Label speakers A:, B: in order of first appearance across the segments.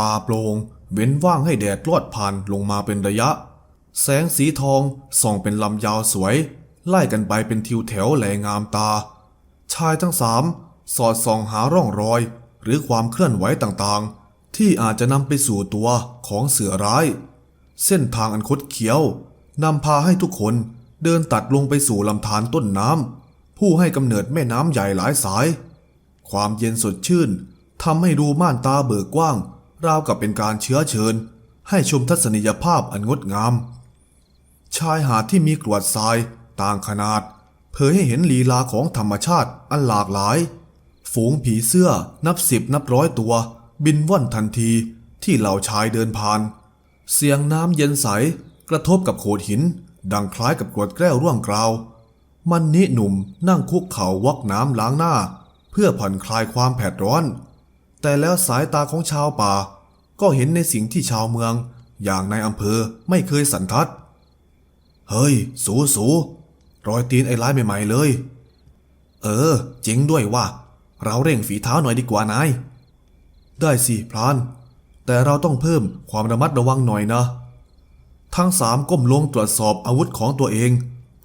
A: ป่าโปร่งเว้นว่างให้แดดลอดผ่านลงมาเป็นระยะ แสงสีทองส่องเป็นลำยาวสวย ไล่กันไปเป็นทิวแถวแหลงามตา ชายทั้งสามสอดส่องหาร่องรอย หรือความเคลื่อนไหวต่างๆ ที่อาจจะนำไปสู่ตัวของเสือร้าย เส้นทางอันคดเคี้ยวนำพาให้ทุกคนเดินตัดลงไปสู่ลำธารต้นน้ำผู้ให้กำเนิดแม่น้ำใหญ่หลายสาย ความเย็นสดชื่นทำให้ดูม่านตาเบิกกว้าง ราวกับเป็นการเชื้อเชิญ ให้ชมทัศนียภาพอันงดงาม ชายหาดที่มีกรวดทรายต่างขนาด เผยให้เห็นลีลาของธรรมชาติอันหลากหลาย ฝูงผีเสื้อนับสิบนับร้อยตัว บินว่อนทันทีที่เหล่าชายเดินผ่าน เสียงน้ำเย็นใสกระทบกับโขดหิน ดังคล้ายกับกรวดแก้วร่วงกราว มันนิหนุ่มนั่งคุกเข่าวักน้ำล้างหน้า เพื่อผ่อนคลายความแผดร้อน แต่แล้วสายตาของชาวป่า ก็เห็นในสิ่งที่ชาวเมือง อย่างในอำเภอไม่เคยสันทัด เฮ้ย สูสูรอยตีนไอ้ร้ายใหม่ๆเลย เออเจ๋งด้วยว่า เราเร่งฝีเท้าหน่อยดีกว่านาย ได้สิพราน แต่เราต้องเพิ่มความระมัดระวังหน่อยนะ ทั้งสามก้มลงตรวจสอบอาวุธของตัวเอง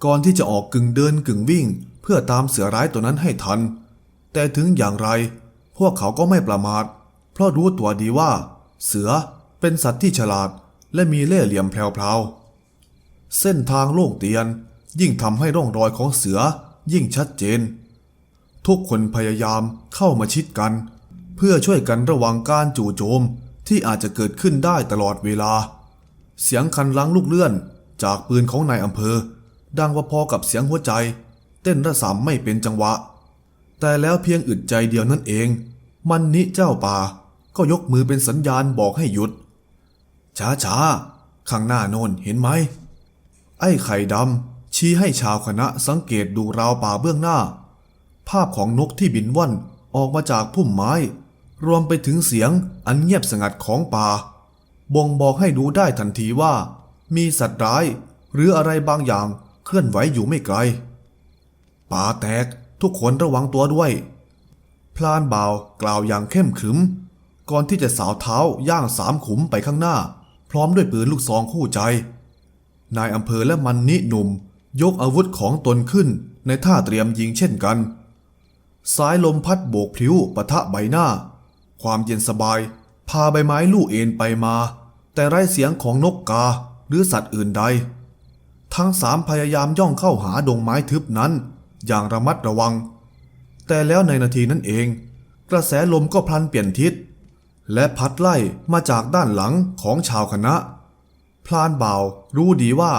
A: ก่อนที่จะออกกึ่งเดินกึ่งวิ่ง เพื่อตามเสือร้ายตัวนั้นให้ทัน แต่ถึงอย่างไร พวกเขาก็ไม่ประมาท เพราะรู้ตัวดีว่า เสือเป็นสัตว์ที่ฉลาดและมีเล่ห์เหลี่ยมแพรวๆเส้นทางโล่งเตียนยิ่งทำให้ร่องรอยของเสือยิ่งชัดเจน ทุกคนพยายามเข้ามาชิดกัน เพื่อช่วยกันระวังการจู่โจมที่อาจจะเกิดขึ้นได้ตลอดเวลา เสียงคันลังลูกเลื่อนจากปืนของนายอำเภอ ดังว่าพอกับเสียงหัวใจ เต้นระสำไม่เป็นจังหวะ แต่แล้วเพียงอึดใจเดียวนั่นเอง มันนิเจ้าป่าก็ยกมือเป็นสัญญาณบอกให้หยุด ช้าช้าๆข้างหน้าโน่นเห็นไหม ไอ้ไข่ดำชี้ให้ชาวคณะสังเกตดูราวป่าเบื้องหน้า ภาพของนกที่บินว่อนออกมาจากพุ่มไม้ รวมไปถึงเสียงอันเงียบสงัดของป่า บ่งบอกให้ดูได้ทันทีว่า มีสัตว์ร้าย หรืออะไรบางอย่างเคลื่อนไหวอยู่ไม่ไกล ป่าแตก ทุกคนระวังตัวด้วย พลานบ่าวกล่าวอย่างเข้มขรึม ก่อนที่จะสาวเท้าย่างสามขุมไปข้างหน้า พร้อมด้วยปืนลูกซองคู่ใจ นายอำเภอและมันนิหนุ่ม ยกอาวุธของตนขึ้นในท่าเตรียมยิงเช่นกัน สายลมพัดโบกพลิ้วปะทะใบหน้า ความเย็นสบาย พาใบไม้ลู่เอ็นไปมา แต่ไร้เสียงของนกกาหรือสัตว์อื่นใด ทั้งสามพยายามย่องเข้าหาดงไม้ทึบนั้น อย่างระมัดระวัง แต่แล้วในนาทีนั้นเอง กระแสลมก็พลันเปลี่ยนทิศ และพัดไล่มาจากด้านหลังของชาวคณะ พลานบ่าวรู้ดีว่า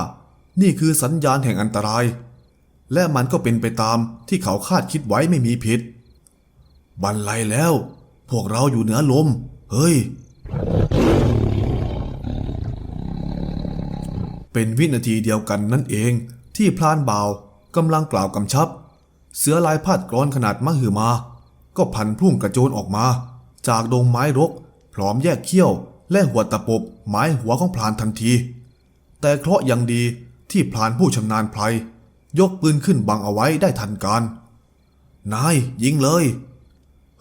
A: นี่คือสัญญาณแห่งอันตราย และมันก็เป็นไปตามที่เขาคาดคิดไว้ไม่มีผิด บันไลแล้ว พวกเราอยู่เหนือลม เฮ้ยเป็นวินาทีเดียวกันนั่นเองที่พลานบ่าว กำลังกล่าวกำชับ เสือลายพาดกรอนขนาดมหึมา ก็พันพุ่งกระโจนออกมา จากดงไม้รก พร้อมแยกเขี้ยว และหัวตะปบหมายหัวของพลานทันที แต่เคราะห์ยังดีที่พลานผู้ชำนาญไพรยกปืนขึ้นบังเอาไว้ได้ทันการ นาย ยิงเลย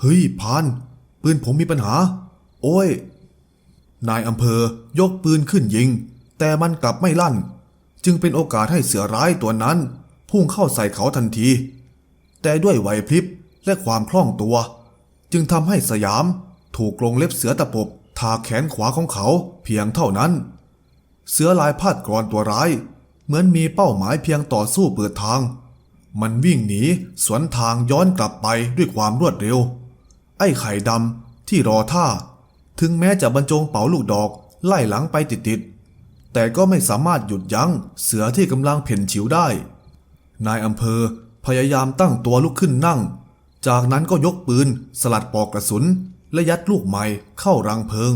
A: เฮ้ยพาน ปืนผมมีปัญหา โอ้ย นายอำเภอยกปืนขึ้นยิง แต่มันกลับไม่ลั่น จึงเป็นโอกาสให้เสือร้ายตัวนั้น พุ่งเข้าใส่เขาทันที แต่ด้วยไหวพริบและความคล่องตัว จึงทำให้สยามถูกกรงเล็บเสือตะปบทาแขนขวาของเขาเพียงเท่านั้น เสือลายพาดกรอนตัวร้าย เหมือนมีเป้าหมายเพียงต่อสู้เปิดทาง มันวิ่งหนีสวนทางย้อนกลับไปด้วยความรวดเร็ว ไอ้ไข่ดำที่รอท่า ถึงแม้จะบรรจงเป่าลูกดอกไล่หลังไปติดๆแต่ก็ไม่สามารถหยุดยั้งเสือที่กำลังเพ่นฉิวได้ นายอำเภอพยายามตั้งตัวลุกขึ้นนั่ง จากนั้นก็ยกปืน สลัดปอกกระสุน และยัดลูกใหม่เข้ารังเพลิง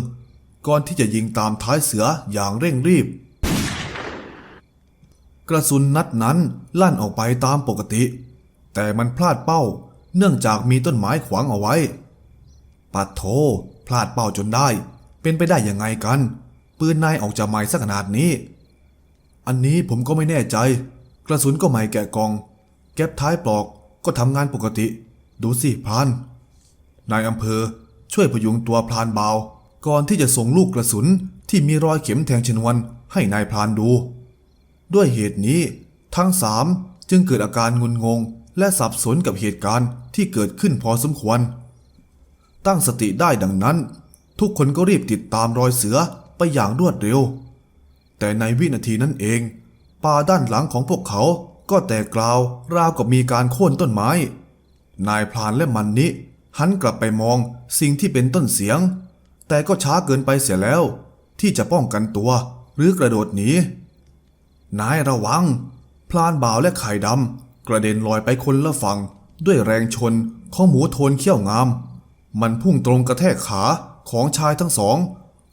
A: ก่อนที่จะยิงตามท้ายเสืออย่างเร่งรีบ กระสุนนัดนั้นลั่นออกไปตามปกติ แต่มันพลาดเป้า เนื่องจากมีต้นไม้ขวางเอาไว้ ปัดโทพลาดเป้าจนได้ เป็นไปได้ยังไงกัน ปืนนายออกจะใหม่สักขนาดนี้ อันนี้ผมก็ไม่แน่ใจ ระสุนก็ใหม่แกะกอง แก๊ปท้ายปลอกก็ทำงานปกติ ดูสิพราน นายอำเภอช่วยพยุงตัวพรานเบา ก่อนที่จะส่งลูกกระสุนที่มีรอยเข็มแทงชนวนให้นายพรานดู ด้วยเหตุนี้ ทั้งสามจึงเกิดอาการงุนงง และสับสนกับเหตุการณ์ที่เกิดขึ้นพอสมควร ตั้งสติได้ดังนั้น ทุกคนก็รีบติดตามรอยเสือไปอย่างรวดเร็ว แต่ในวินาทีนั้นเอง ป่าด้านหลังของพวกเขาก็แตกกราวราวกับมีการโค่นต้นไม้ นายพรานและมันนิหันกลับไปมองสิ่งที่เป็นต้นเสียง แต่ก็ช้าเกินไปเสียแล้ว ที่จะป้องกันตัวหรือกระโดดหนีนายระวัง พลานบ่าวและไข่ดำกระเด็นลอยไปคนละฝั่งด้วยแรงชนของหมูโทนเขี้ยวงาม มันพุ่งตรงกระแทกขาของชายทั้งสอง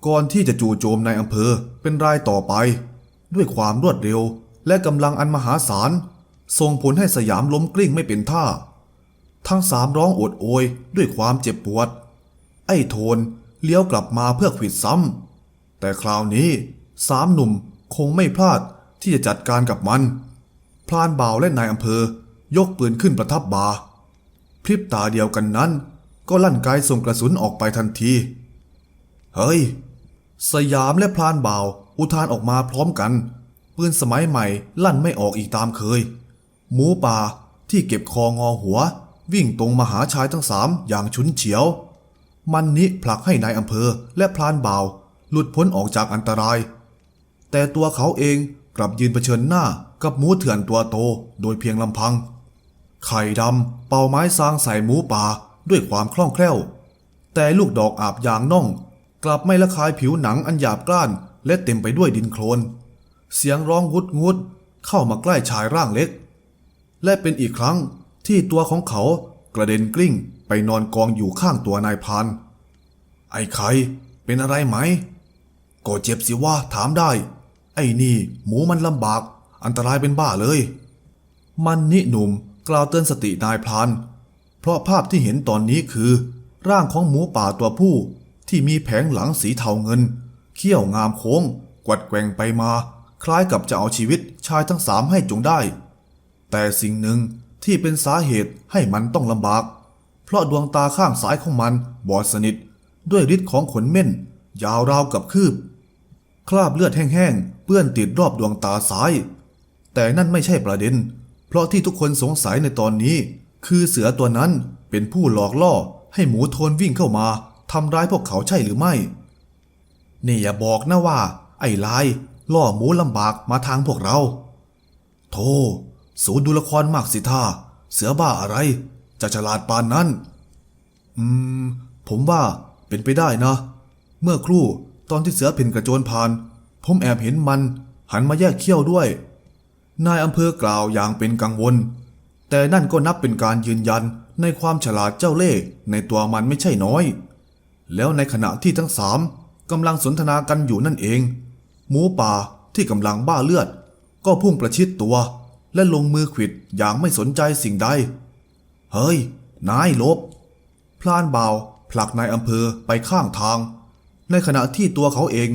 A: ก่อนที่จะจู่โจมในอำเภอเป็นรายต่อไป ด้วยความรวดเร็วและกำลังอันมหาศาลส่งผลให้สยามล้มกลิ้งไม่เป็นท่า ทั้งสามร้องโอดโอยด้วยความเจ็บปวด ไอ้โทนเลี้ยวกลับมาเพื่อขวิดซ้ำแต่คราวนี้สามหนุ่มคงไม่พลาดที่จะจัดการกับมัน พลานบ่าวและนายอำเภอยกปืนขึ้นประทับบาพริบตาเดียวกันนั้น ก็ลั่นไกส่งกระสุนออกไปทันที เฮ้ย สยามและพลานบ่าว อุทานออกมาพร้อมกันปืนสมัยใหม่ลั่นไม่ออกอีกตามเคย หมูป่าที่เก็บคองอหัว วิ่งตรงมาหาชายทั้งสามอย่างฉุนเฉียว มันนี้ผลักให้นายอำเภอและพลานบ่าว หลุดพ้นออกจากอันตราย แต่ตัวเขาเองกลับยืนเผชิญหน้ากับหมูเถื่อนตัวโตโดยเพียงลำพัง ไข่ดำเป่าไม้ซางใส่หมูป่าด้วยความคล่องแคล่ว แต่ลูกดอกอาบยางน่อง กลับไม่ละคายผิวหนังอันหยาบกร้าน และเต็มไปด้วยดินโคลน เสียงร้องงุดงุดเข้ามาใกล้ชายร่างเล็ก และเป็นอีกครั้งที่ตัวของเขากระเด็นกลิ้งไปนอนกองอยู่ข้างตัวนายพรานไอ้ไข่เป็นอะไรไหม ก็เจ็บสิว่าถามได้ ไอ้นี่หมูมันลำบากอันตรายเป็นบ้าเลย มันนิหนุ่มกล่าวเตือนสตินายพราน เพราะภาพที่เห็นตอนนี้คือ ร่างของหมูป่าตัวผู้ที่มีแผงหลังสีเทาเงิน เขี้ยวงามโค้ง กวัดแกว่งไปมา คล้ายกับจะเอาชีวิตชายทั้งสามให้จงได้ แต่สิ่งหนึ่งที่เป็นสาเหตุให้มันต้องลำบาก เพราะดวงตาข้างซ้ายของมันบอดสนิท ด้วยฤทธิ์ของขนเม่น ยาวราวกับคืบ คราบเลือดแห้งๆเปื้อนติดรอบดวงตาซ้าย แต่นั่นไม่ใช่ประเด็น เพราะที่ทุกคนสงสัยในตอนนี้ คือเสือตัวนั้นเป็นผู้หลอกล่อให้หมูโทนวิ่งเข้ามาทำร้ายพวกเขาใช่หรือไม่ นี่อย่าบอกนะว่า ไอ้ลายล่อหมูลำบากมาทางพวกเรา โธ่สูดูละครมากสิท่า เสือบ้าอะไร จะฉลาดปานนั้น อืม ผมว่าเป็นไปได้นะ เมื่อครู่ตอนที่เสือเพ่นกระโจนผ่าน ผมแอบเห็นมันหันมาแยกเขี้ยวด้วย นายอำเภอกล่าวอย่างเป็นกังวล แต่นั่นก็นับเป็นการยืนยันในความฉลาดเจ้าเล่ห์ในตัวมันไม่ใช่น้อย แล้วในขณะที่ทั้งสาม กำลังสนทนากันอยู่นั่นเอง หมูป่าที่กำลังบ้าเลือด ก็พุ่งประชิดตัว และลงมือขิดอย่างไม่สนใจสิ่งใด เฮ้ย นายลบ พลานเบาผลักนายอำเภอไปข้างทาง ในขณะที่ตัวเขาเอง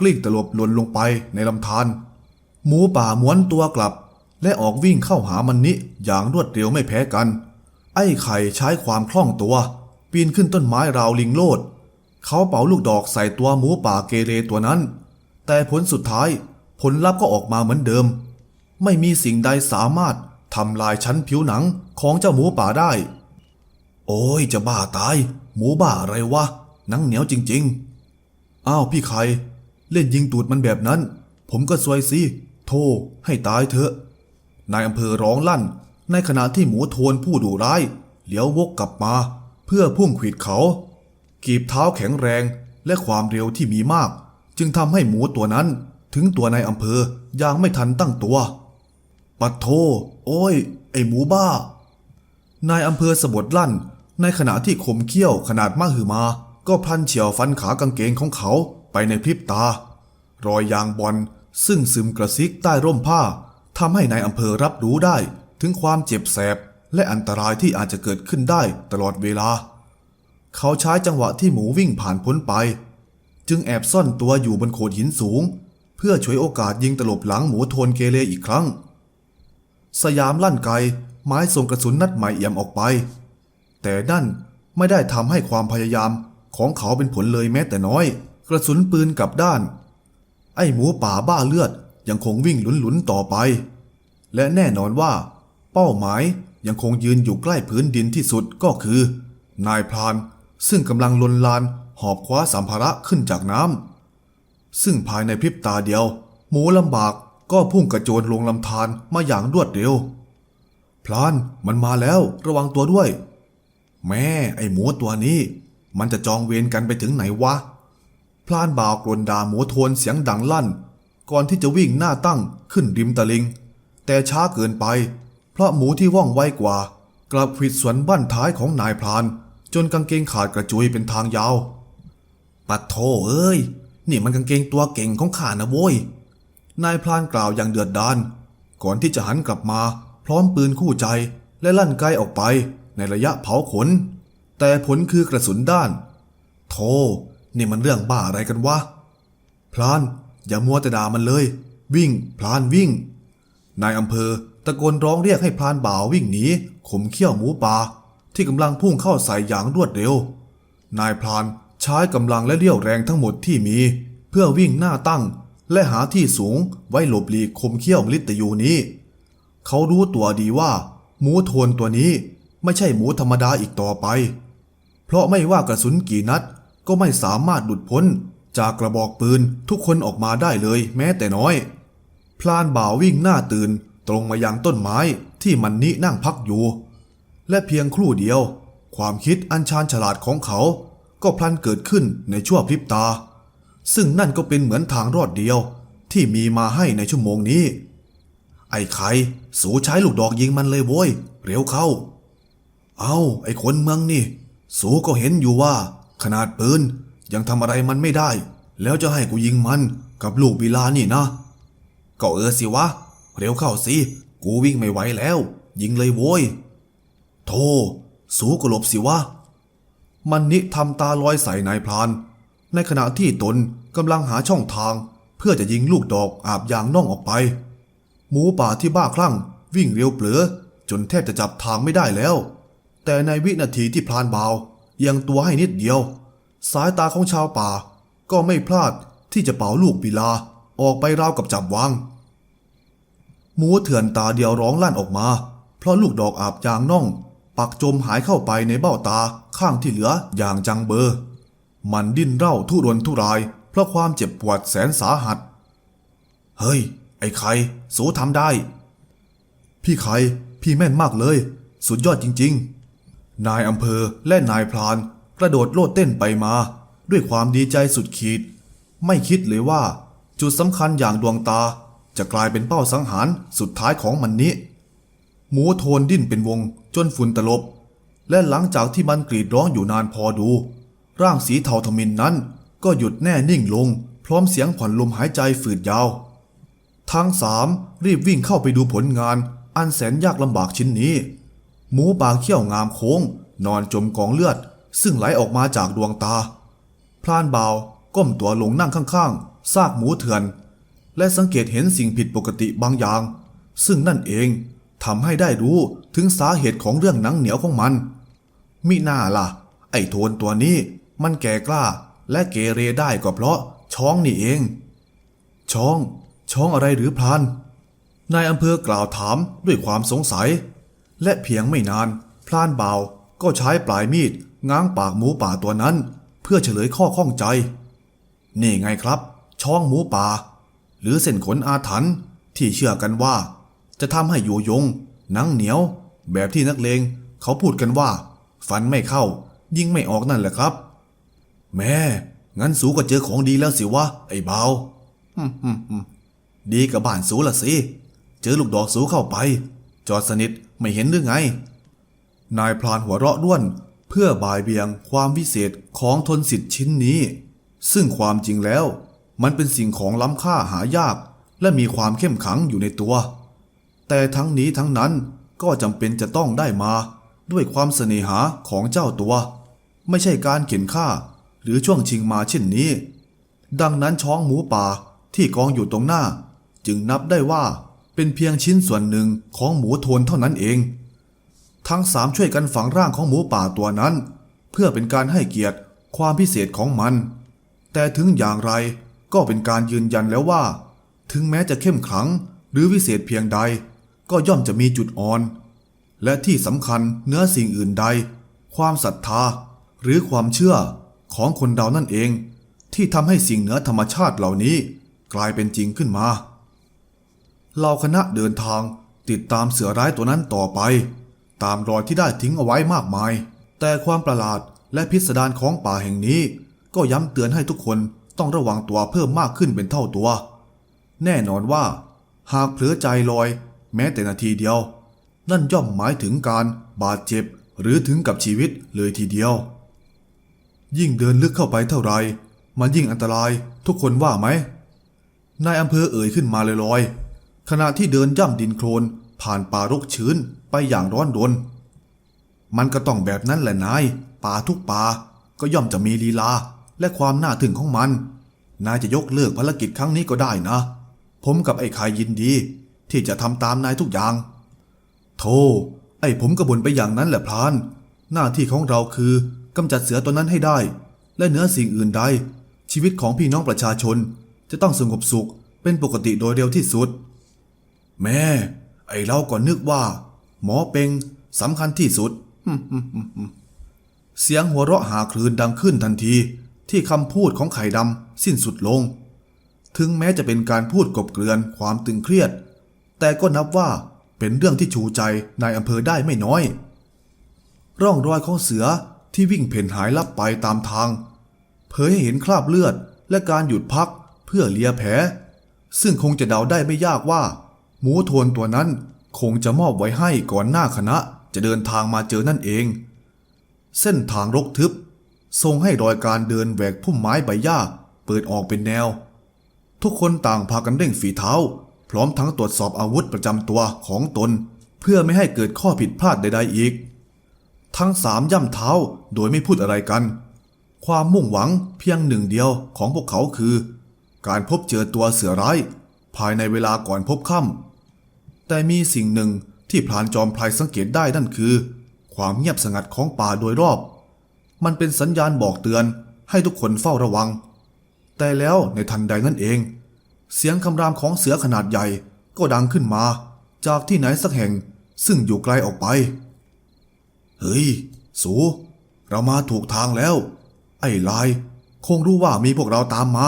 A: กลิ้งตลบหล่นลงไปในลำธารหมูป่าม้วนตัวกลับ และออกวิ่งเข้าหามันนิอย่างรวดเร็วไม่แพ้กัน ไอ้ไข่ใช้ความคล่องตัว ปีนขึ้นต้นไม้ราวลิงโลด เขาเป่าลูกดอกใส่ตัวหมูป่าเกเรตัวนั้น แต่ผลสุดท้ายผลลัพธ์ก็ออกมาเหมือนเดิม ไม่มีสิ่งใดสามารถทำลายชั้นผิวหนังของเจ้าหมูป่าได้ โอ้ยจะบ้าตาย หมูบ้าอะไรวะ หนังเหนียวจริง ๆ อ้าวพี่ไข่เล่นยิงตูดมันแบบนั้น ผมก็ซวยสิโทให้ตายเถอะ นายอำเภอร้องลั่น ในขณะที่หมูโทนผู้ดุร้าย เหลียววกกลับมา เพื่อพุ่งขวิดเขา กีบเท้าแข็งแรงและความเร็วที่มีมาก จึงทำให้หมูตัวนั้นถึงตัวนายอำเภออย่างไม่ทันตั้งตัว ปัดโท โอ้ย ไอหมูบ้า นายอำเภอสะบดลั่น ในขณะที่คมเขี้ยวขนาดมาหึมา ก็พลันเฉียวฟันขากางเกงของเขาไปในพริบตา รอยยางบอลซึ่งซึมกระซิกใต้ร่มผ้าทำให้นายอำเภอรับรู้ได้ถึงความเจ็บแสบและอันตรายที่อาจจะเกิดขึ้นได้ตลอดเวลา เขาใช้จังหวะที่หมูวิ่งผ่านพ้นไป จึงแอบซ่อนตัวอยู่บนโขดหินสูง เพื่อฉวยโอกาสยิงตลบหลังหมูโทนเกเรอีกครั้ง สยามลั่นไกไม้ส่งกระสุนนัดใหม่เอี่ยมออกไป แต่นั่นไม่ได้ทำให้ความพยายามของเขาเป็นผลเลยแม้แต่น้อย กระสุนปืนกลับด้าน ไอ้หมูป่าบ้าเลือดยังคงวิ่งหลุนๆต่อไป และแน่นอนว่า เป้าหมายยังคงยืนอยู่ใกล้พื้นดินที่สุดก็คือ นายพราน ซึ่งกำลังลนลานหอบคว้าสัมภาระขึ้นจากน้ำซึ่งภายในพริบตาเดียว หมูลำบากก็พุ่งกระโจนลงลำธารมาอย่างรวดเร็ว พลานมันมาแล้วระวังตัวด้วย แม่ไอหมูตัวนี้ มันจะจองเวรกันไปถึงไหนวะ พลานบ่าวกรนด่าหมูโทนเสียงดังลั่น ก่อนที่จะวิ่งหน้าตั้งขึ้นริมตะลิง แต่ช้าเกินไป เพราะหมูที่ว่องไวกว่ากลับผิดสวนบั้นท้ายของนายพราน จนกางเกงขาดกระจุยเป็นทางยาว ปัดโทเอ้ย นี่มันกางเกงตัวเก่งของข้านะโว้ย นายพลานกล่าวอย่างเดือดดาลก่อนที่จะหันกลับมาพร้อมปืนคู่ใจและลั่นไกลออกไปในระยะเผาขน แต่ผลคือกระสุนด้าน โธ่นี่มันเรื่องบ้าอะไรกันวะ พลาน อย่ามัวแต่ด่ามันเลย วิ่ง พลานวิ่ง นายอำเภอตะโกนร้องเรียกให้พลานบ่าววิ่งหนีข่มเขี้ยวหมูป่า ที่กำลังพุ่งเข้าใส่อย่างรวดเร็ว นายพลานใช้กำลังและเรี่ยวแรงทั้งหมดที่มี เพื่อวิ่งหน้าตั้ง และหาที่สูงไว้หลบหลีกคมเขี้ยวมลิตยูนี้ เขารู้ตัวดีว่า หมูโทนตัวนี้ไม่ใช่หมูธรรมดาอีกต่อไป เพราะไม่ว่ากระสุนกี่นัดก็ไม่สามารถหลุดพ้นจากกระบอกปืนทุกคนออกมาได้เลยแม้แต่น้อย พลานบ่าววิ่งหน้าตื่นตรงมายังต้นไม้ที่มันนินั่งพักอยู่ และเพียงครู่เดียว ความคิดอันชาญฉลาดของเขา ก็พลันเกิดขึ้นในชั่วพริบตา ซึ่งนั่นก็เป็นเหมือนทางรอดเดียวที่มีมาให้ในชั่วโมงนี้ ไอ้ไข่สูใช้ลูกดอกยิงมันเลยโว้ย เร็วเข้า เอาไอ้คนเมืองนี่ สูก็เห็นอยู่ว่า ขนาดปืนยังทำอะไรมันไม่ได้ แล้วจะให้กูยิงมันกับลูกบิลานี่นะ ก็เออสิวะ เร็วเข้าสิ กูวิ่งไม่ไหวแล้ว ยิงเลยโว้ย โธ่สูก็หลบสิวะ มันนิทำตาลอยใส่นายพราน ในขณะที่ตนกำลังหาช่องทาง เพื่อจะยิงลูกดอกอาบยางน่องออกไป หมูป่าที่บ้าคลั่ง วิ่งเร็วเปลือ จนแทบจะจับทางไม่ได้แล้ว แต่ในวินาทีที่พลานเบาเอียังตัวให้นิดเดียว สายตาของชาวป่า ก็ไม่พลาดที่จะเป่าลูกปิลาออกไปราวกับจับวางหมูเถื่อนตาเดียวร้องลั่นออกมา เพราะลูกดอกอาบยางน่อง ปักจมหายเข้าไปในเบ้าตาข้างที่เหลืออย่างจังเบอร์ มันดิ้นเร่าทุรนทุราย เพราะความเจ็บปวดแสนสาหัส เฮ้ย ไอ้ไข่สูทำได้ พี่ไข่พี่แม่นมากเลย สุดยอดจริง ๆ นายอำเภอและนายพราน กระโดดโลดเต้นไปมา ด้วยความดีใจสุดขีด ไม่คิดเลยว่า จุดสำคัญอย่างดวงตาจะกลายเป็นเป้าสังหารสุดท้ายของมันนี้ หมูโทนดิ้นเป็นวงจนฝุ่นตลบ และหลังจากที่มันกรีดร้องอยู่นานพอดู ร่างสีเทาทมินนั้น ก็หยุดแน่นิ่งลง พร้อมเสียงผ่อนลมหายใจฝืดยาว ทั้งสามรีบวิ่งเข้าไปดูผลงาน อันแสนยากลำบากชิ้นนี้ หมูป่าเขี้ยวงามโค้ง นอนจมกองเลือด ซึ่งไหลออกมาจากดวงตาพลานเบาก้มตัวลงนั่งข้างๆซากหมูเถื่อน และสังเกตเห็นสิ่งผิดปกติบางอย่าง ซึ่งนั่นเอง ทำให้ได้รู้ถึงสาเหตุของเรื่องหนังเหนียวของมัน มิน่าล่ะ ไอ้โทนตัวนี้มันแก่กล้า และเกเรได้ก็เพราะช้องนี่เอง ช้อง ช้องอะไรหรือพลานนายอำเภอกล่าวถามด้วยความสงสัย และเพียงไม่นานพลานเบาก็ใช้ปลายมีด ง้างปากหมูป่าตัวนั้น เพื่อเฉลยข้อข้องใจ นี่ไงครับ ช้องหมูป่า หรือเส้นขนอาถรรพ์ที่เชื่อกันว่า จะทำให้อยู่ยง หนังเหนียว แบบที่นักเลงเขาพูดกันว่า ฟันไม่เข้า ยิงไม่ออกนั่นแหละครับ แม่ งั้นสูก็เจอของดีแล้วสิวะ ไอ้เบาดีกับบ้านสูละสิ เจอลูกดอกสูเข้าไป จอดสนิทไม่เห็นหรือไง นายพลานหัวเราะด้วน เพื่อบายเบียงความวิเศษของทนสิทธิ์ชิ้นนี้ ซึ่งความจริงแล้ว มันเป็นสิ่งของล้ำค่าหายาก และมีความเข้มขังอยู่ในตัว แต่ทั้งนี้ทั้งนั้นก็จำเป็นจะต้องได้มา ด้วยความเสน่หาของเจ้าตัว ไม่ใช่การเข็นฆ่า หรือช่วงชิงมาเช่นนี้ ดังนั้นช้องหมูป่าที่กองอยู่ตรงหน้า จึงนับได้ว่าเป็นเพียงชิ้นส่วนหนึ่งของหมูโทนเท่านั้นเอง ทั้งสามช่วยกันฝังร่างของหมูป่าตัวนั้น เพื่อเป็นการให้เกียรติความพิเศษของมัน แต่ถึงอย่างไรก็เป็นการยืนยันแล้วว่า ถึงแม้จะเข้มขลังหรือวิเศษเพียงใด ก็ย่อมจะมีจุดอ่อน และที่สำคัญเนื้อสิ่งอื่นใด ความศรัทธา หรือความเชื่อของคนเรานั่นเอง ที่ทำให้สิ่งเหนือธรรมชาติเหล่านี้กลายเป็นจริงขึ้นมาเราคณะเดินทางติดตามเสือร้ายตัวนั้นต่อไป ตามรอยที่ได้ทิ้งเอาไว้มากมาย แต่ความประหลาดและพิสดารของป่าแห่งนี้ ก็ย้ำเตือนให้ทุกคนต้องระวังตัวเพิ่มมากขึ้นเป็นเท่าตัว แน่นอนว่า หากเผลอใจลอย แม้แต่นาทีเดียว นั่นย่อมหมายถึงการบาดเจ็บหรือถึงกับชีวิตเลยทีเดียว ยิ่งเดินลึกเข้าไปเท่าไร มันยิ่งอันตรายทุกคนว่าไหมนายอำเภอเอ่ยขึ้นมาลอยๆขณะที่เดินย่ำดินโคลนผ่านป่ารกชื้นไปอย่างร้อนรน มันก็ต้องแบบนั้นแหละนาย ป่าทุกป่าก็ย่อมจะมีลีลาและความน่าถึงของมัน นายจะยกเลิกภารกิจครั้งนี้ก็ได้นะ ผมกับไอ้ขายยินดี ที่จะทำตามนายทุกอย่าง โธ่ไอ้ผมกระบนไปอย่างนั้นแหละพลาน หน้าที่ของเราคือกำจัดเสือตัวนั้นให้ได้ และเหนือสิ่งอื่นใด ชีวิตของพี่น้องประชาชน จะต้องสงบสุขเป็นปกติโดยเร็วที่สุด แม่ ไอ้เราก็นึกว่า หมอเป็งสำคัญที่สุด เสียงหัวเราะหาคลืนดังขึ้นทันที ที่คำพูดของไข่ดำสิ้นสุดลง ถึงแม้จะเป็นการพูดกบเกลื่อนความตึงเครียด แต่ก็นับว่าเป็นเรื่องที่ชูใจนายอำเภอได้ไม่น้อย ร่องรอยของเสือที่วิ่งเพ่นหายลับไปตามทาง เผยให้เห็นคราบเลือดและการหยุดพักเพื่อเลียแผล ซึ่งคงจะเดาได้ไม่ยากว่า หมูโทนตัวนั้นคงจะมอบไว้ให้ก่อนหน้าคณะจะเดินทางมาเจอนั่นเอง เส้นทางรกทึบ ทรงให้รอยการเดินแหวกพุ่มไม้ใบหญ้าเปิดออกเป็นแนว ทุกคนต่างพากันเร่งฝีเท้า พร้อมทั้งตรวจสอบอาวุธประจำตัวของตน เพื่อไม่ให้เกิดข้อผิดพลาดใดๆอีก ทั้งสามย่ำเท้าโดยไม่พูดอะไรกัน ความมุ่งหวังเพียงหนึ่งเดียวของพวกเขาคือ การพบเจอตัวเสือร้าย ภายในเวลาก่อนพบค่ำแต่มีสิ่งหนึ่งที่พลานจอมพลายสังเกตได้นั่นคือ ความเงียบสงัดของป่าโดยรอบ มันเป็นสัญญาณบอกเตือนให้ทุกคนเฝ้าระวัง แต่แล้วในทันใดนั่นเอง เสียงคำรามของเสือขนาดใหญ่ก็ดังขึ้นมา จากที่ไหนสักแห่งซึ่งอยู่ไกลออกไป เฮ้ย สู เรามาถูกทางแล้ว ไอ้ลาย คงรู้ว่ามีพวกเราตามมา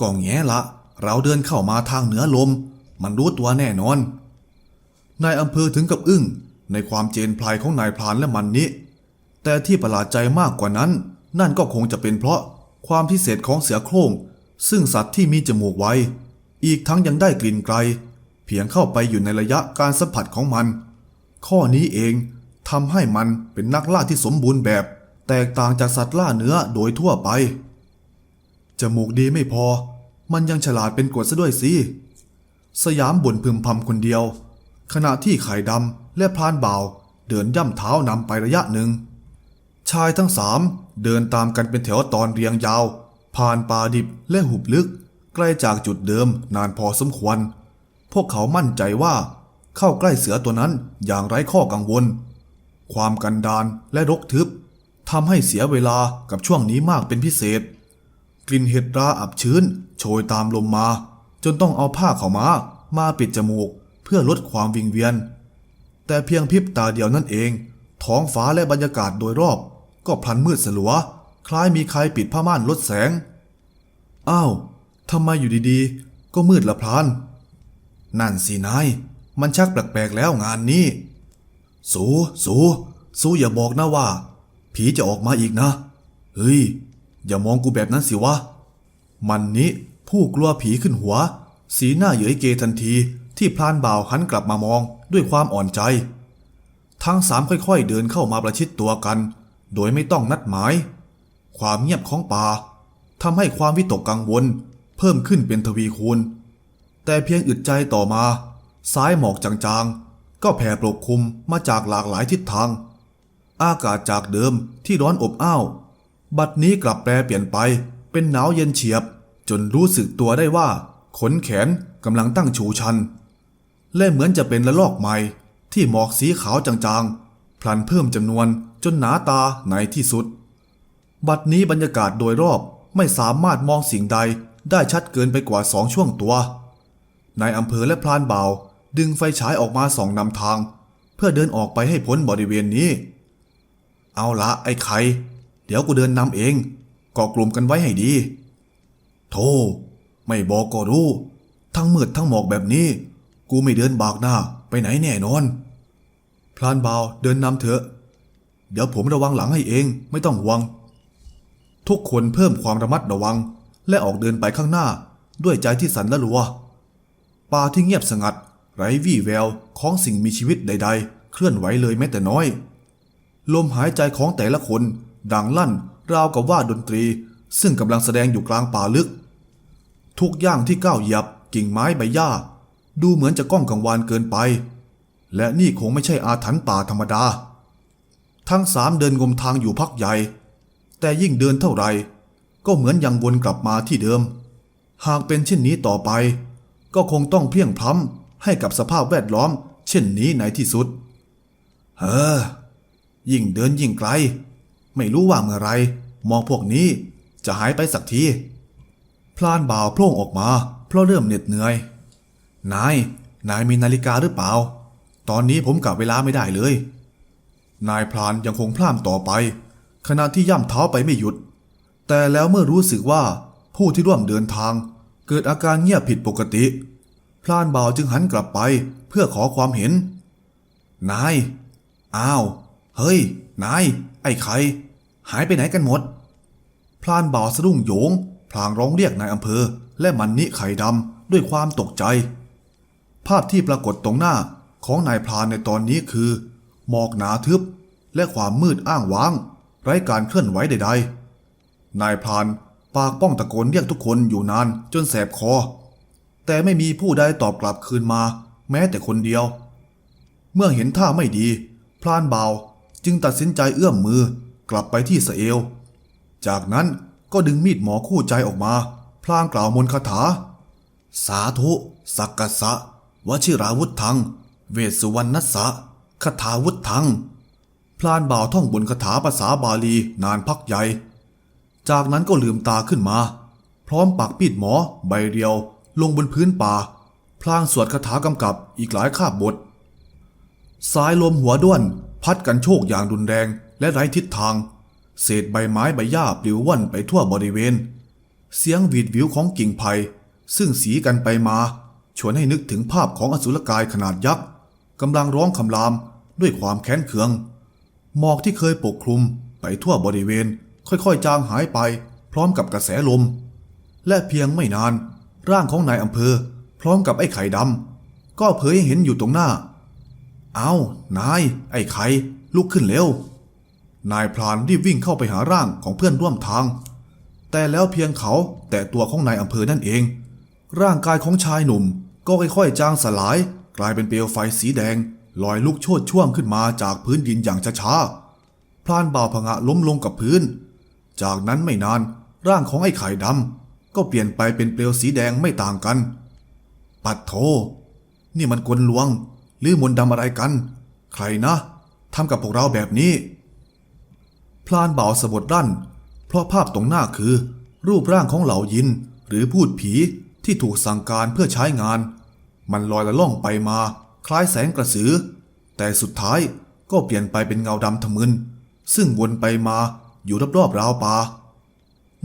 A: ก็แง่ละ เราเดินเข้ามาทางเหนือลม มันรู้ตัวแน่นอน นายอำเภอถึงกับอึ้งในความเจนพลายของนายพรานและมันนี้ แต่ที่ประหลาดใจมากกว่านั้น นั่นก็คงจะเป็นเพราะความพิเศษของเสือโคร่ง ซึ่งสัตว์ที่มีจมูกไว อีกทั้งยังได้กลิ่นไกล เพียงเข้าไปอยู่ในระยะการสัมผัสของมัน ข้อนี้เองทำให้มันเป็นนักล่าที่สมบูรณ์แบบ แตกต่างจากสัตว์ล่าเนื้อโดยทั่วไป จมูกดีไม่พอ มันยังฉลาดเป็นกฎซะด้วยสิสยามบ่นพึมพำคนเดียว ขณะที่ไข่ดำและพรานบ่าวเดินย่ำเท้านำไประยะหนึ่ง ชายทั้งสามเดินตามกันเป็นแถวตอนเรียงยาว ผ่านป่าดิบและหุบลึก ใกล้จากจุดเดิมนานพอสมควร พวกเขามั่นใจว่า เข้าใกล้เสือตัวนั้นอย่างไร้ข้อกังวล ความกันดานและรกทึบทำให้เสียเวลากับช่วงนี้มากเป็นพิเศษ กลิ่นเห็ดราอับชื้น โชยตามลมมา จนต้องเอาผ้าเขามา มาปิดจมูกเพื่อลดความวิงเวียน แต่เพียงพริบตาเดียวนั่นเอง ท้องฟ้าและบรรยากาศโดยรอบ ก็พลันมืดสลัว คล้ายมีใครปิดผ้าม่านลดแสง อ้าวทำไมอยู่ดีๆ ก็มืดละพลาน นั่นสินาย มันชักแปลกๆแล้วงานนี้ สู สู สูอย่าบอกนะว่า ผีจะออกมาอีกนะ เฮ้ย อย่ามองกูแบบนั้นสิวะ มันนี้ผู้กลัวผีขึ้นหัว สีหน้าเหยยเกทันทีที่พลานบ่าวหันกลับมามองด้วยความอ่อนใจ ทั้งสามค่อยๆเดินเข้ามาประชิดตัวกัน โดยไม่ต้องนัดหมาย ความเงียบของป่า ทำให้ความวิตกกังวล เพิ่มขึ้นเป็นทวีคูณ แต่เพียงอึดใจต่อมา สายหมอกจางๆ ก็แผ่ปกคลุมมาจากหลากหลายทิศทาง อากาศจากเดิมที่ร้อนอบอ้าว บัดนี้กลับแปลเปลี่ยนไปเป็นหนาวเย็นเฉียบ จนรู้สึกตัวได้ว่า ขนแขนกำลังตั้งชูชัน และเหมือนจะเป็นละลอกใหม่ที่หมอกสีขาวจางๆ พลันเพิ่มจำนวนจนหนาตาในที่สุด บัดนี้บรรยากาศโดยรอบ ไม่สามารถมองสิ่งใดได้ชัดเกินไปกว่าสองช่วงตัวนายอำเภอและพรานเบาดึงไฟฉายออกมาส่องนำทาง เพื่อเดินออกไปให้พ้นบริเวณนี้ เอาละไอ้ไข่เดี๋ยวกูเดินนำเองก่อกลุ่มกันไว้ให้ดี โธ่ไม่บอกก็รู้ ทั้งมืดทั้งหมอกแบบนี้ กูไม่เดินบากหน้าไปไหนแน่นอนพรานเบาเดินนำเถอะ เดี๋ยวผมระวังหลังให้เองไม่ต้องห่วง ทุกคนเพิ่มความระมัดระวัง และออกเดินไปข้างหน้าด้วยใจที่สั่นละรัว ป่าที่เงียบสงัด ไร้วี่แววของสิ่งมีชีวิตใด ๆ เคลื่อนไหวเลยแม้แต่น้อย ลมหายใจของแต่ละคนดังลั่นราวกับว่าดนตรี ซึ่งกำลังแสดงอยู่กลางป่าลึก ทุกอย่างที่ก้าวเหยียบกิ่งไม้ใบหญ้า ดูเหมือนจะก้องกังวานเกินไป และนี่คงไม่ใช่อาถรรพ์ป่าธรรมดา ทั้งสามเดินงมทางอยู่พักใหญ่ แต่ยิ่งเดินเท่าไหร่ก็เหมือนยังวนกลับมาที่เดิม หากเป็นเช่นนี้ต่อไป ก็คงต้องเพียงพล้ำให้กับสภาพแวดล้อม เช่นนี้ในที่สุดเฮ้อยิ่งเดินยิ่งไกล ไม่รู้ว่าเมื่อไรมองพวกนี้จะหายไปสักที พลานบ่าวโพล่งออกมา เพราะเริ่มเหน็ดเหนื่อย นาย นายมีนาฬิกาหรือเปล่า ตอนนี้ผมกลับเวลาไม่ได้เลย นายพรานยังคงพล่ามต่อไป ขณะที่ย่ำเท้าไปไม่หยุด แต่แล้วเมื่อรู้สึกว่าผู้ที่ร่วมเดินทาง เกิดอาการเงียบผิดปกติ พลานบ่าวจึงหันกลับไปเพื่อขอความเห็น นาย อ้าว เฮ้ย นาย ไอ้ไข่หายไปไหนกันหมด พลานบ่าวสะดุ้งโยง พลางร้องเรียกนายอำเภอ และมันนิไข่ดำด้วยความตกใจ ภาพที่ปรากฏตรงหน้าของนายพรานในตอนนี้คือ หมอกหนาทึบและความมืดอ้างว้าง ไร้การเคลื่อนไหวใดๆ นายพรานปากป้องตะโกนเรียกทุกคนอยู่นานจนแสบคอ แต่ไม่มีผู้ใดตอบกลับคืนมา แม้แต่คนเดียว เมื่อเห็นท่าไม่ดี พรานเบาจึงตัดสินใจเอื้อมมือกลับไปที่สเอวจากนั้นก็ดึงมีดหมอคู่ใจออกมา พลางกล่าวมนต์คาถา สาธุ สักกะสะวชิราวุธทัง เวสสุวรรณนัสสะคาถาวุธทัง พลานบ่าวท่องบนคาถาภาษาบาลีนานพักใหญ่ จากนั้นก็ลืมตาขึ้นมา พร้อมปักปีดหมอ ใบเรียว ลงบนพื้นป่า พลางสวดคาถากำกับอีกหลายคาบบท สายลมหัวด้วน พัดกันโชกอย่างรุนแรงและไร้ทิศทาง เศษใบไม้ใบหญ้าปลิวว่อนไปทั่วบริเวณ เสียงหวีดวิวของกิ่งไผ่ซึ่งสีกันไปมา ชวนให้นึกถึงภาพของอสุรกายขนาดยักษ์กำลังร้องคำรามด้วยความแค้นเคือง หมอกที่เคยปกคลุมไปทั่วบริเวณค่อยๆ จางหายไปพร้อมกับกระแสลม และเพียงไม่นาน ร่างของนายอำเภอ พร้อมกับไอ้ไข่ดำก็เผยให้เห็นอยู่ตรงหน้า เอานาย ไอ้ไข่ลุกขึ้นเร็วนายพรานรีบวิ่งเข้าไปหาร่างของเพื่อนร่วมทาง แต่แล้วเพียงเขาแต่ตัวของนายอำเภอนั่นเอง ร่างกายของชายหนุ่มก็ค่อยๆ จางสลาย กลายเป็นเปลวไฟสีแดง ลอยลุกโชดช่วงขึ้นมาจากพื้นดินอย่างช้าๆ พลานบ่าวผงะล้มลงกับพื้น จากนั้นไม่นานร่างของไอ้ไข่ดำก็เปลี่ยนไปเป็นเปลวสีแดงไม่ต่างกัน ปัดโท นี่มันกลลวง หรือมนต์ดำอะไรกัน ใครนะทำกับพวกเราแบบนี้ พลานบ่าวสะบดรั่น เพราะภาพตรงหน้าคือ รูปร่างของเหล่ายิน หรือพูดผีที่ถูกสั่งการเพื่อใช้งาน มันลอยละล่องไปมา คล้ายแสงกระสือ แต่สุดท้ายก็เปลี่ยนไปเป็นเงาดำทะมึน ซึ่งวนไปมาอยู่รอบๆราวป่า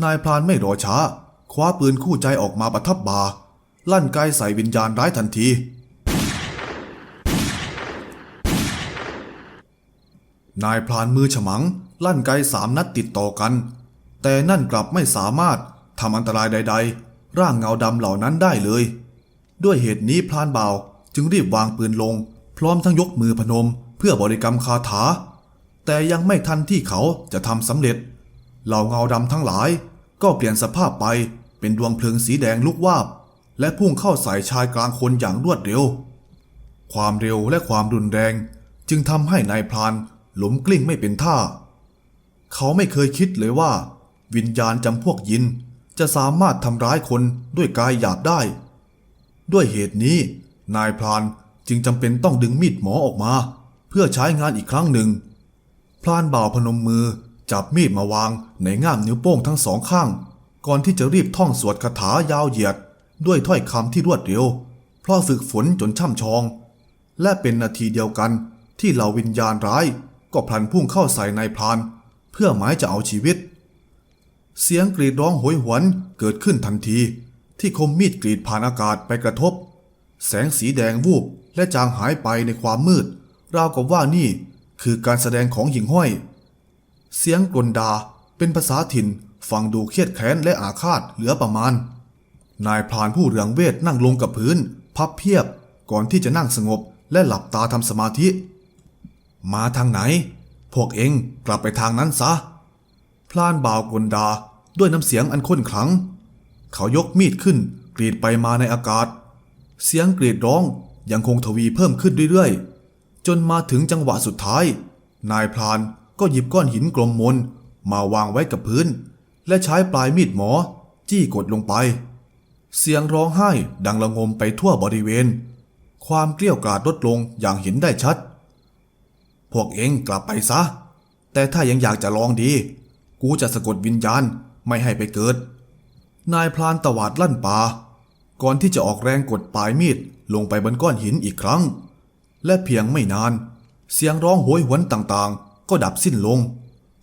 A: นายพรานไม่รอช้า คว้าปืนคู่ใจออกมาประทับบา ลั่นไกใส่วิญญาณร้ายทันที นายพรานมือฉมัง ลั่นไกสามนัดติดต่อกัน แต่นั่นกลับไม่สามารถทำอันตรายใด ๆ ร่างเงาดำเหล่านั้นได้เลย ด้วยเหตุนี้พรานเบา จึงรีบวางปืนลง พร้อมทั้งยกมือพนม เพื่อบริกรรมคาถา แต่ยังไม่ทันที่เขาจะทำสำเร็จ เหล่าเงาดำทั้งหลาย ก็เปลี่ยนสภาพไปเป็นดวงเพลิงสีแดงลุกวาบ และพุ่งเข้าใส่ชายกลางคนอย่างรวดเร็ว ความเร็วและความรุนแรง จึงทำให้นายพรานหลมกลิ้งไม่เป็นท่า เขาไม่เคยคิดเลยว่า วิญญาณจำพวกยินจะสามารถทำร้ายคนด้วยกายหยาบได้ ด้วยเหตุนี้ นายพรานจึงจำเป็นต้องดึงมีดหมอออกมา เพื่อใช้งานอีกครั้งหนึ่ง พรานบ่าวพนมมือจับมีดมาวางในง่ามนิ้วโป้งทั้งสองข้าง ก่อนที่จะรีบท่องสวดคาถายาวเหยียด ด้วยถ้อยคำที่รวดเร็ว เพราะฝึกฝนจนช่ำชอง และเป็นนาทีเดียวกันที่เหล่าวิญญาณร้าย ก็พลันพุ่งเข้าใส่นายพราน เพื่อหมายจะเอาชีวิต เสียงกรีดร้องโหยหวนเกิดขึ้นทันที ที่คมมีดกรีดผ่านอากาศไปกระทบ แสงสีแดงวูบและจางหายไปในความมืด ราวกับว่านี่คือการแสดงของหญิงห้อย เสียงกลนดาเป็นภาษาถิ่นฟังดูเครียดแค้นและอาฆาตเหลือประมาณ นายพรานผู้เรืองเวทนั่งลงกับพื้น พับเพียบก่อนที่จะนั่งสงบและหลับตาทำสมาธิ มาทางไหน พวกเองกลับไปทางนั้นซะ พลานบ่าวกลดาด้วยน้ำเสียงอันข้นขลัง เขายกมีดขึ้นกรีดไปมาในอากาศ เสียงกรีดร้องยังคงทวีเพิ่มขึ้นเรื่อยๆ จนมาถึงจังหวะสุดท้าย นายพรานก็หยิบก้อนหินกลมมนมาวางไว้กับพื้น และใช้ปลายมีดหมอ จี้กดลงไป เสียงร้องไห้ดังระงมไปทั่วบริเวณ ความเกลี้ยวกราดลดลงอย่างเห็นได้ชัด พวกเองกลับไปซะ แต่ถ้ายังอยากจะลองดี กูจะสะกดวิญญาณไม่ให้ไปเกิด นายพลานตวาดลั่นป่า ก่อนที่จะออกแรงกดปลายมีดลงไปบนก้อนหินอีกครั้ง และเพียงไม่นาน เสียงร้องโหยหวนต่างๆ ก็ดับสิ้นลง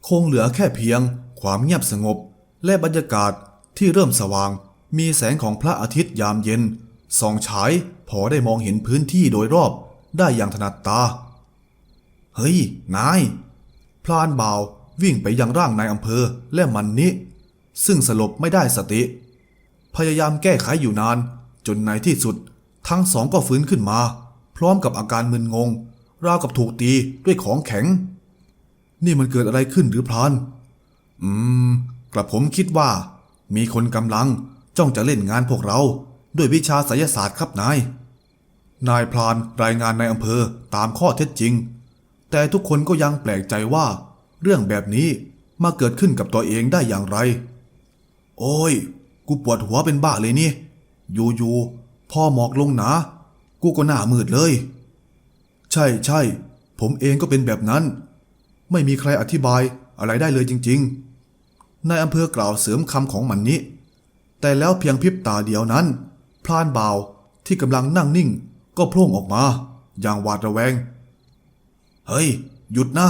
A: คงเหลือแค่เพียง ความเงียบสงบ และบรรยากาศที่เริ่มสว่าง มีแสงของพระอาทิตย์ยามเย็นส่องฉายพอได้มองเห็นพื้นที่โดยรอบได้อย่างถนัดตา เฮ้ย นาย พลานบ่าววิ่งไปยังร่างนายอำเภอและมันนิซึ่งสลบไม่ได้สติ พยายามแก้ไขอยู่นาน จนในที่สุด ทั้งสองก็ฟื้นขึ้นมา พร้อมกับอาการมึนงง ราวกับถูกตีด้วยของแข็ง นี่มันเกิดอะไรขึ้นหรือพลาน อืม กระผมคิดว่า มีคนกำลังจ้องจะเล่นงานพวกเรา ด้วยวิชาไสยศาสตร์ครับนาย นายพรานรายงานในอำเภอตามข้อเท็จจริง แต่ทุกคนก็ยังแปลกใจว่า เรื่องแบบนี้มาเกิดขึ้นกับตัวเองได้อย่างไร โอ้ย กูปวดหัวเป็นบ้าเลยนี่ อยู่ๆพ่อหมอกลงหนา กูก็หน้ามืดเลย ใช่ใช่ ผมเองก็เป็นแบบนั้น ไม่มีใครอธิบายอะไรได้เลยจริง ๆ นายอำเภอกล่าวเสริมคำของมันนี้ แต่แล้วเพียงพริบตาเดียวนั้น พลานบ่าวที่กำลังนั่งนิ่ง ก็โผล่ออกมา อย่างหวาดระแวง เฮ้ย หยุดนะ